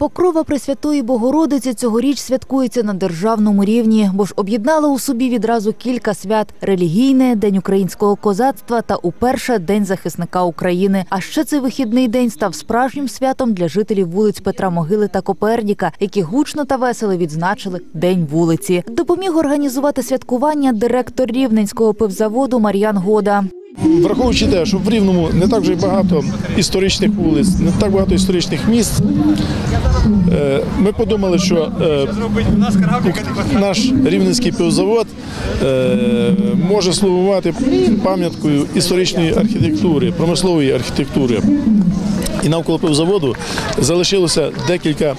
Покрова Пресвятої Богородиці цьогоріч святкується на державному рівні, бо ж об'єднала у собі відразу кілька свят: релігійне, день українського козацтва та уперше День захисника України. А ще цей вихідний день став справжнім святом для жителів вулиць Петра Могили та Коперніка, які гучно та весело відзначили День вулиці. Допоміг організувати святкування директор рівненського пивзаводу Мар'ян Года. Враховуючи те, що в Рівному не так вже багато історичних вулиць, не так багато історичних міст, е, ми подумали, що е, наш рівненський пивзавод е, може слугувати пам'яткою історичної архітектури, промислової архітектури. І навколо пивзаводу залишилося декілька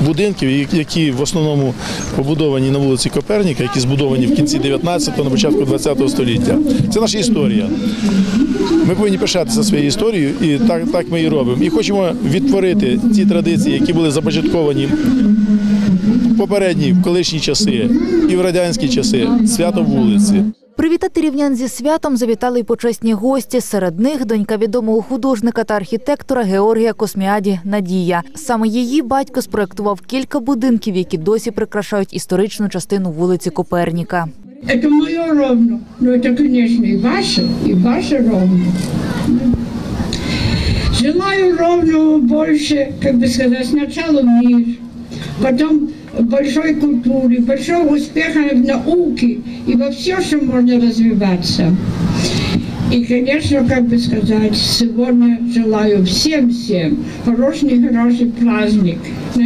будинків, які в основному побудовані на вулиці Коперніка, які збудовані в кінці 19-го, на початку 20-го століття. Це наша історія. Ми повинні пишатися своєю історією, і так, так ми і робимо. І хочемо відтворити ті традиції, які були започатковані попередні, в колишні часи і в радянські часи, свято вулиці. Привітати рівнян зі святом завітали й почесні гості. Серед них донька відомого художника та архітектора Георгія Косміаді Надія. Саме її батько спроектував кілька будинків, які досі прикрашають історичну частину вулиці Коперніка. Это мое ровно. Но это, конечно, и ваше, и ваше ровно. Желаю ровно больше, как бы сказать, сначала мир, потом большой культуры, большого успеха в науке и во все, что можно развиваться. И, конечно, как бы сказать, сегодня желаю всем-всем хороший, хороший праздник. да?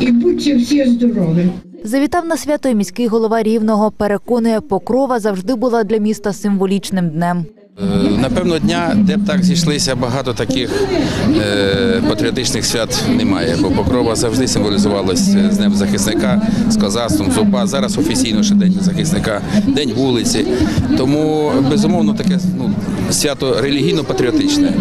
И будьте все здоровы. Завітав на свято і міський голова Рівного. Переконує, покрова завжди була для міста символічним днем. Е, Напевно, дня, де б так зійшлися багато таких е, патріотичних свят немає, бо Покрова завжди символізувалася з Днем захисника, з козацтвом, зуба. Зараз офіційно ще День захисника, День вулиці. Тому, безумовно, таке ну, свято релігійно-патріотичне.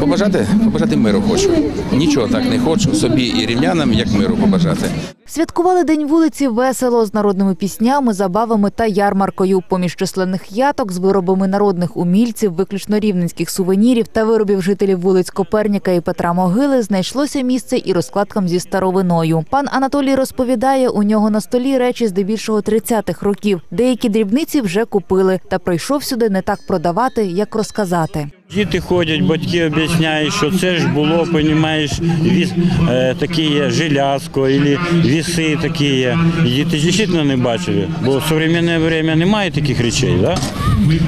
Побажати, побажати миру хочу. Нічого так не хочу собі і рівнянам, як миру побажати. Святкували день вулиці весело з народними піснями, забавами та ярмаркою. Поміж численних яток з виробами народних умільців, виключно рівненських сувенірів та виробів жителів вулиць Коперніка і Петра Могили знайшлося місце і розкладкам зі старовиною. Пан Анатолій розповідає, у нього на столі речі здебільшого 30-х років. Деякі дрібниці вже купили, та прийшов сюди не так продавати, як розказати. Діти ходять, батьки об'ясняють, що це ж було, понімаєш, віс, е, такі є желязко, або віси такі є. Діти дійсно не бачили, бо в сучасне час немає таких речей. Да?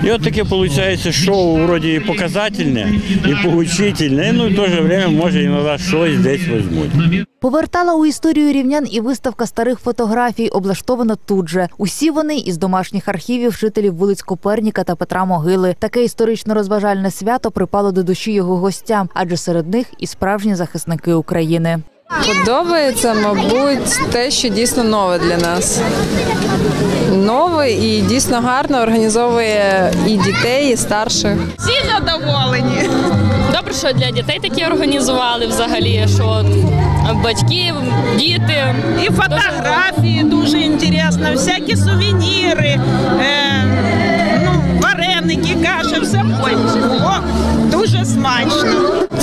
І от таке виходить шоу вроді і показательне, і поучительне, ну і в то же время може іноді щось десь візьмуть. Повертала у історію рівнян і виставка старих фотографій, облаштована тут же. Усі вони із домашніх архівів жителів вулиць Коперніка та Петра Могили. Таке історично-розважальне свято припало до душі його гостям, адже серед них і справжні захисники України. Подобається, мабуть, те, що дійсно нове для нас. Нове і дійсно гарно організовує і дітей, і старших. Всі задоволені. Добре, що для дітей такі організували взагалі, що от батьки, діти. І фотографії дуже інтересно, всякі сувеніри, е,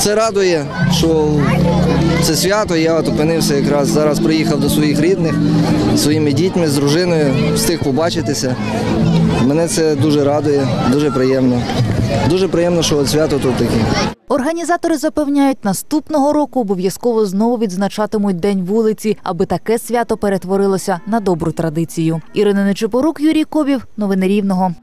Це радує, що це свято. Я опинився якраз зараз. Приїхав до своїх рідних своїми дітьми, з дружиною, встиг побачитися. Мене це дуже радує, дуже приємно. Дуже приємно, що от свято тут таке. Організатори запевняють, наступного року обов'язково знову відзначатимуть день вулиці, аби таке свято перетворилося на добру традицію. Ірина Нечипорук, Юрій Кобів. Новини Рівного.